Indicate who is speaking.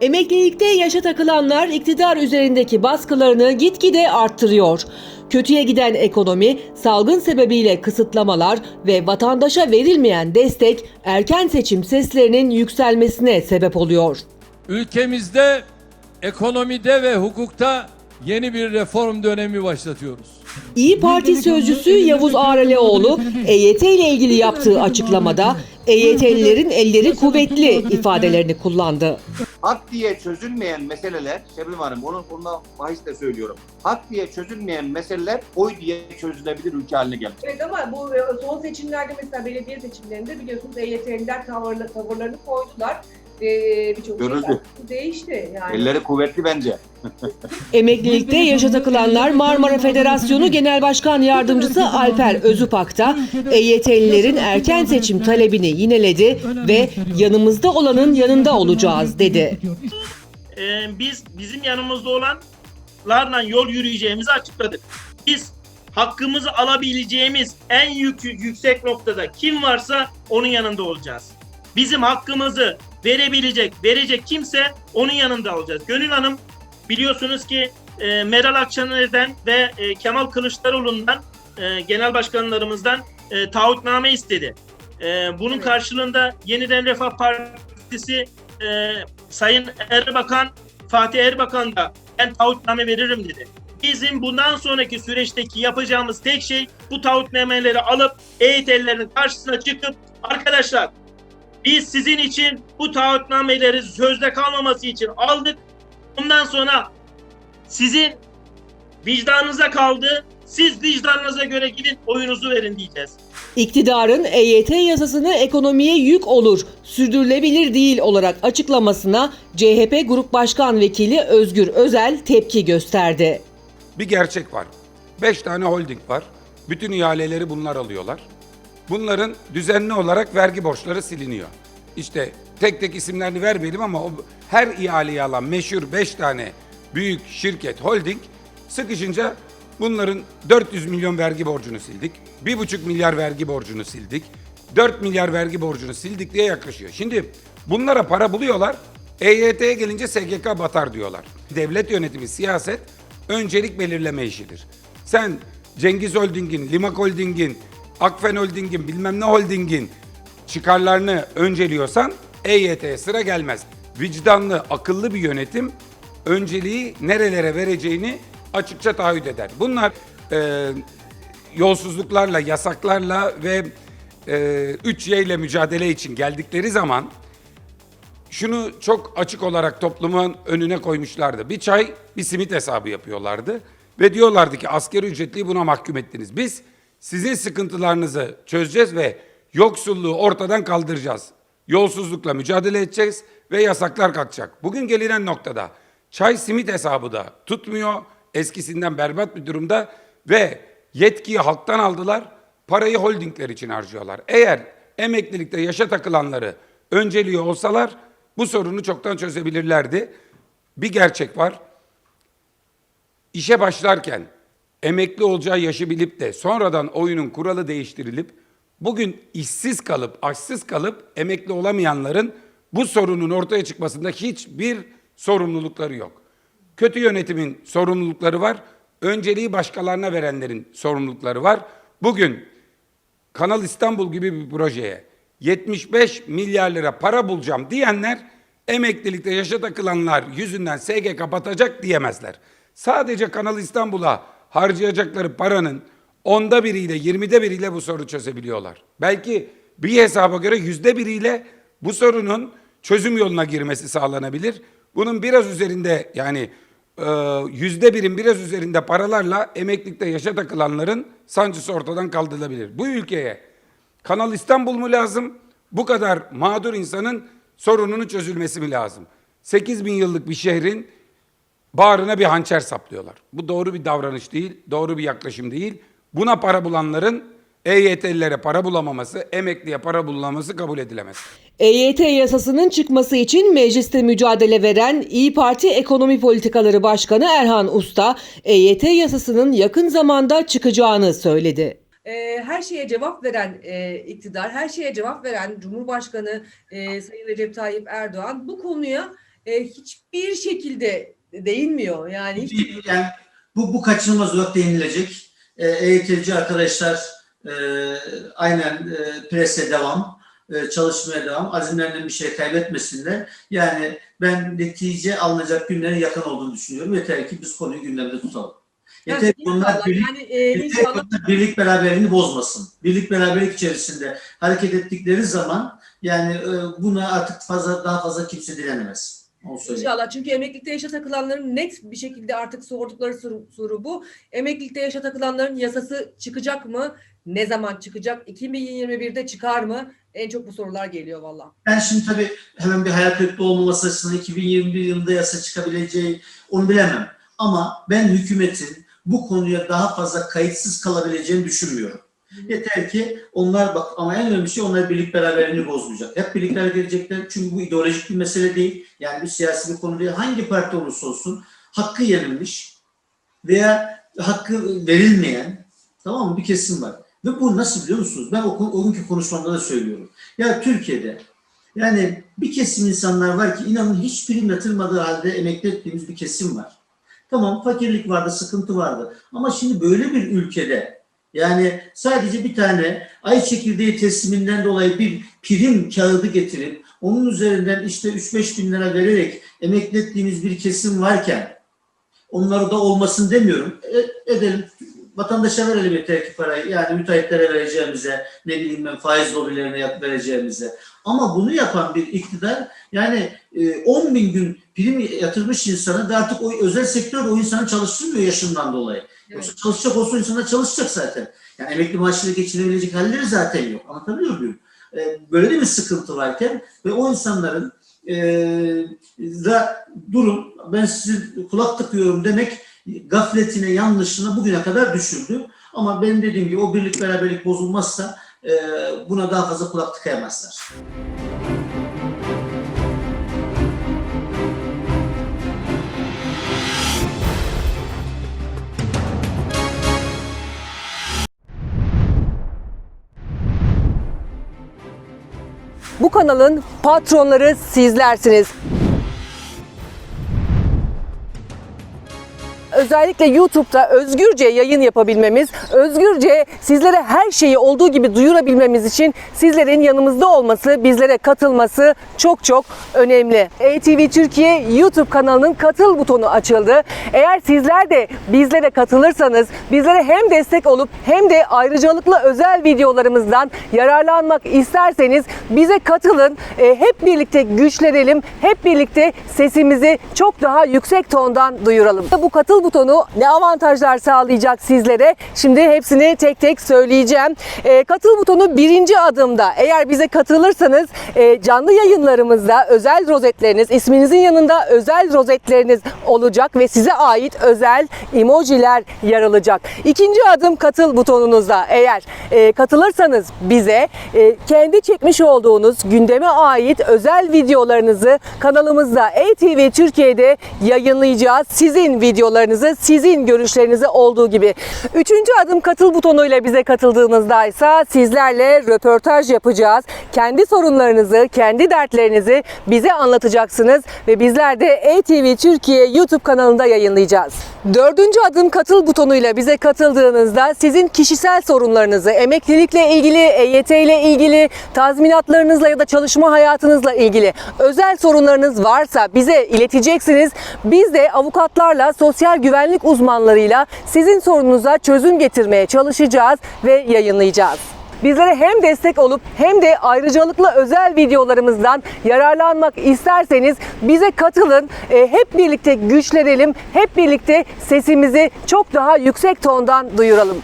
Speaker 1: Emeklilikte yaşa takılanlar iktidar üzerindeki baskılarını gitgide arttırıyor. Kötüye giden ekonomi, salgın sebebiyle kısıtlamalar ve vatandaşa verilmeyen destek erken seçim seslerinin yükselmesine sebep oluyor.
Speaker 2: Ülkemizde ekonomide ve hukukta yeni bir reform dönemi başlatıyoruz.
Speaker 1: İyi Parti sözcüsü Yavuz Ağreleoğlu EYT ile ilgili yaptığı açıklamada EYT'lilerin elleri kuvvetli ifadelerini kullandı.
Speaker 3: hak diye çözülmeyen meseleler, Şebnem Hanım onun konuda bahisle söylüyorum. Hak diye çözülmeyen meseleler oy diye çözülebilir ülke haline gelmiş.
Speaker 4: Evet ama bu e, son seçimlerde mesela belediye seçimlerinde biliyorsunuz EYT'liler tavırlarını koydular. Ee, Birçok şey değişti yani.
Speaker 3: Elleri kuvvetli bence.
Speaker 1: Emeklilikte yaşa takılanlar Marmara Federasyonu Genel Başkan Yardımcısı Alper Özüpak'ta EYT'lilerin erken seçim talebini yineledi ve yanımızda olanın yanında olacağız dedi.
Speaker 5: Ee, biz bizim yanımızda olanlarla yol yürüyeceğimizi açıkladık. Biz hakkımızı alabileceğimiz en yük, yüksek noktada kim varsa onun yanında olacağız. Bizim hakkımızı verebilecek, verecek kimse onun yanında olacağız. Gönül Hanım biliyorsunuz ki e, Meral Akşener'den ve e, Kemal Kılıçdaroğlu'ndan e, genel başkanlarımızdan e, taahhütname istedi. E, bunun
Speaker 4: Evet.
Speaker 5: karşılığında Yeniden Refah Partisi e, Sayın Erbakan, Fatih Erbakan da ben taahhütname veririm dedi. Bizim bundan sonraki süreçteki yapacağımız tek şey bu taahhütnameleri alıp EYT'lilerin karşısına çıkıp arkadaşlar biz sizin için bu taahhütnameleri sözde kalmaması için aldık. Bundan sonra sizin vicdanınıza kaldı. Siz vicdanınıza göre gidin oyunuzu verin diyeceğiz.
Speaker 1: İktidarın EYT yasasını ekonomiye yük olur, sürdürülebilir değil olarak açıklamasına CHP Grup Başkan Vekili Özgür Özel tepki gösterdi.
Speaker 6: Bir gerçek var. 5 tane holding var. Bütün ihaleleri bunlar alıyorlar. Bunların düzenli olarak vergi borçları siliniyor. İşte tek tek isimlerini vermeyelim ama o her ihaleyi alan meşhur 5 tane büyük şirket holding sıkışınca bunların 400 milyon vergi borcunu sildik. 1,5 milyar vergi borcunu sildik. 4 milyar vergi borcunu sildik diye yaklaşıyor. Şimdi bunlara para buluyorlar. EYT'ye gelince SGK batar diyorlar. Devlet yönetimi, siyaset öncelik belirleme işidir. Sen Cengiz Holding'in, Limak Holding'in, Akfen Holding'in, bilmem ne Holding'in çıkarlarını önceliyorsan EYT'ye sıra gelmez. Vicdanlı, akıllı bir yönetim önceliği nerelere vereceğini açıkça taahhüt eder. Bunlar e, yolsuzluklarla, yasaklarla ve e, 3Y ile mücadele için geldikleri zaman şunu çok açık olarak toplumun önüne koymuşlardı. Bir çay, bir simit hesabı yapıyorlardı. Ve diyorlardı ki askeri ücretliyi buna mahkum ettiniz. Biz sizin sıkıntılarınızı çözeceğiz ve yoksulluğu ortadan kaldıracağız. Yolsuzlukla mücadele edeceğiz ve yasaklar kalkacak. Bugün gelinen noktada çay simit hesabı da tutmuyor. Eskisinden berbat bir durumda ve yetkiyi halktan aldılar. Parayı holdingler için harcıyorlar. Eğer emeklilikte yaşa takılanları önceliyor olsalar bu sorunu çoktan çözebilirlerdi. Bir gerçek var. İşe başlarken emekli olacağı yaşı bilip de sonradan oyunun kuralı değiştirilip bugün işsiz kalıp açsız kalıp emekli olamayanların bu sorunun ortaya çıkmasında hiçbir sorumlulukları yok. Kötü yönetimin sorumlulukları var. Önceliği başkalarına verenlerin sorumlulukları var. Bugün Kanal İstanbul gibi bir projeye 75 milyar lira para bulacağım diyenler emeklilikte yaşa takılanlar yüzünden SGK batacak diyemezler. Sadece Kanal İstanbul'a harcayacakları paranın onda biriyle, yirmide biriyle bu sorunu çözebiliyorlar. Belki bir hesaba göre yüzde biriyle bu sorunun çözüm yoluna girmesi sağlanabilir. Bunun biraz üzerinde yani e, yüzde birin biraz üzerinde paralarla emeklilikte yaşa takılanların sancısı ortadan kaldırılabilir. Bu ülkeye Kanal İstanbul mu lazım? Bu kadar mağdur insanın sorununun çözülmesi mi lazım? 8 bin yıllık bir şehrin bağrına bir hançer saplıyorlar. Bu doğru bir davranış değil, doğru bir yaklaşım değil. Buna para bulanların EYT'lilere para bulamaması, emekliye para bulamaması kabul edilemez.
Speaker 1: EYT yasasının çıkması için mecliste mücadele veren İyi Parti Ekonomi Politikaları Başkanı Erhan Usta, EYT yasasının yakın zamanda çıkacağını söyledi.
Speaker 4: Ee, her şeye cevap veren e, iktidar, her şeye cevap veren Cumhurbaşkanı e, Sayın Recep Tayyip Erdoğan bu konuya e, hiçbir şekilde değinmiyor. Yani hiç
Speaker 7: yani bu, bu kaçınılmaz olarak değinilecek. E, EYT'ci arkadaşlar e, aynen e, prese devam, e, çalışmaya devam, azimlerinden bir şey kaybetmesinler. Yani ben netice alınacak günlerin yakın olduğunu düşünüyorum. Yeter ki biz konuyu gündemde tutalım. Yeter ki bunlar birlik,
Speaker 4: yani e,
Speaker 7: yeter
Speaker 4: inşallah
Speaker 7: bunlar birlik beraberliğini bozmasın. Birlik beraberlik içerisinde hareket ettikleri zaman yani e, buna artık fazla daha fazla kimse dilenemez. Söyleyeyim.
Speaker 4: İnşallah çünkü emeklilikte yaşa takılanların net bir şekilde artık sordukları soru, soru bu. Emeklilikte yaşa takılanların yasası çıkacak mı? Ne zaman çıkacak? 2021'de çıkar mı? En çok bu sorular geliyor valla.
Speaker 7: Ben şimdi tabii hemen bir hayal kırıklığı olmaması açısından 2021 yılında yasa çıkabileceği onu bilemem. Ama ben hükümetin bu konuya daha fazla kayıtsız kalabileceğini düşünmüyorum. Yeter ki onlar bak ama en önemli şey onlar birlik beraberliğini bozmayacak. Hep birlikte hareket edecekler çünkü bu ideolojik bir mesele değil. Yani bir siyasi bir konu değil. Hangi parti olursa olsun hakkı yenilmiş veya hakkı verilmeyen tamam mı bir kesim var. Ve bu nasıl biliyor musunuz? Ben o, o günkü konuşmamda da söylüyorum. Ya Türkiye'de yani bir kesim insanlar var ki inanın hiç prim yatırmadığı halde emekli ettiğimiz bir kesim var. Tamam fakirlik vardı, sıkıntı vardı. Ama şimdi böyle bir ülkede yani sadece bir tane ay çekirdeği tesliminden dolayı bir prim kağıdı getirip onun üzerinden işte 3-5 bin lira vererek emekli ettiğimiz bir kesim varken onları da olmasın demiyorum. E- edelim. Vatandaşa verelim yeter ki parayı. Yani müteahhitlere vereceğimize, ne bileyim ben faiz lobilerine vereceğimize. Ama bunu yapan bir iktidar yani e, 10 bin gün prim yatırmış insanı da artık o özel sektör o insanı çalıştırmıyor yaşından dolayı. Yoksa çalışacak olsa o insanlar çalışacak zaten. Yani emekli maaşıyla geçinebilecek halleri zaten yok. Anlatabiliyor muyum? E, böyle de bir sıkıntı varken ve o insanların e, da durum ben sizi kulak tıkıyorum demek gafletine, yanlışına bugüne kadar düşürdü. Ama benim dediğim gibi o birlik beraberlik bozulmazsa e, buna daha fazla kulak tıkayamazlar.
Speaker 1: Bu kanalın patronları sizlersiniz. Özellikle YouTube'da özgürce yayın yapabilmemiz, özgürce sizlere her şeyi olduğu gibi duyurabilmemiz için sizlerin yanımızda olması, bizlere katılması çok çok önemli. ATV Türkiye YouTube kanalının katıl butonu açıldı. Eğer sizler de bizlere katılırsanız, bizlere hem destek olup hem de ayrıcalıklı özel videolarımızdan yararlanmak isterseniz bize katılın. E, hep birlikte güçlenelim, hep birlikte sesimizi çok daha yüksek tondan duyuralım. Bu katıl butonu ne avantajlar sağlayacak sizlere? Şimdi hepsini tek tek söyleyeceğim. E, katıl butonu birinci adımda. Eğer bize katılırsanız e, canlı yayınlarımızda özel rozetleriniz, isminizin yanında özel rozetleriniz olacak ve size ait özel emojiler yer alacak. İkinci adım katıl butonunuzda. Eğer e, katılırsanız bize e, kendi çekmiş olduğunuz gündeme ait özel videolarınızı kanalımızda ATV Türkiye'de yayınlayacağız. Sizin videolarınızı, sizin görüşlerinizi olduğu gibi. Üçüncü adım katıl butonuyla bize katıldığınızda ise sizlerle röportaj yapacağız. Kendi sorunlarınızı, kendi dertlerinizi bize anlatacaksınız ve bizler de ATV Türkiye YouTube kanalında yayınlayacağız. Dördüncü adım katıl butonuyla bize katıldığınızda sizin kişisel sorunlarınızı, emeklilikle ilgili, EYT ile ilgili, tazminatlarınızla ya da çalışma hayatınızla ilgili özel sorunlarınız varsa bize ileteceksiniz. Biz de avukatlarla, sosyal güvenlik uzmanlarıyla sizin sorununuza çözüm getirmeye çalışacağız ve yayınlayacağız. Bizlere hem destek olup hem de ayrıcalıklı özel videolarımızdan yararlanmak isterseniz bize katılın. E, hep birlikte güçlenelim. Hep birlikte sesimizi çok daha yüksek tondan duyuralım.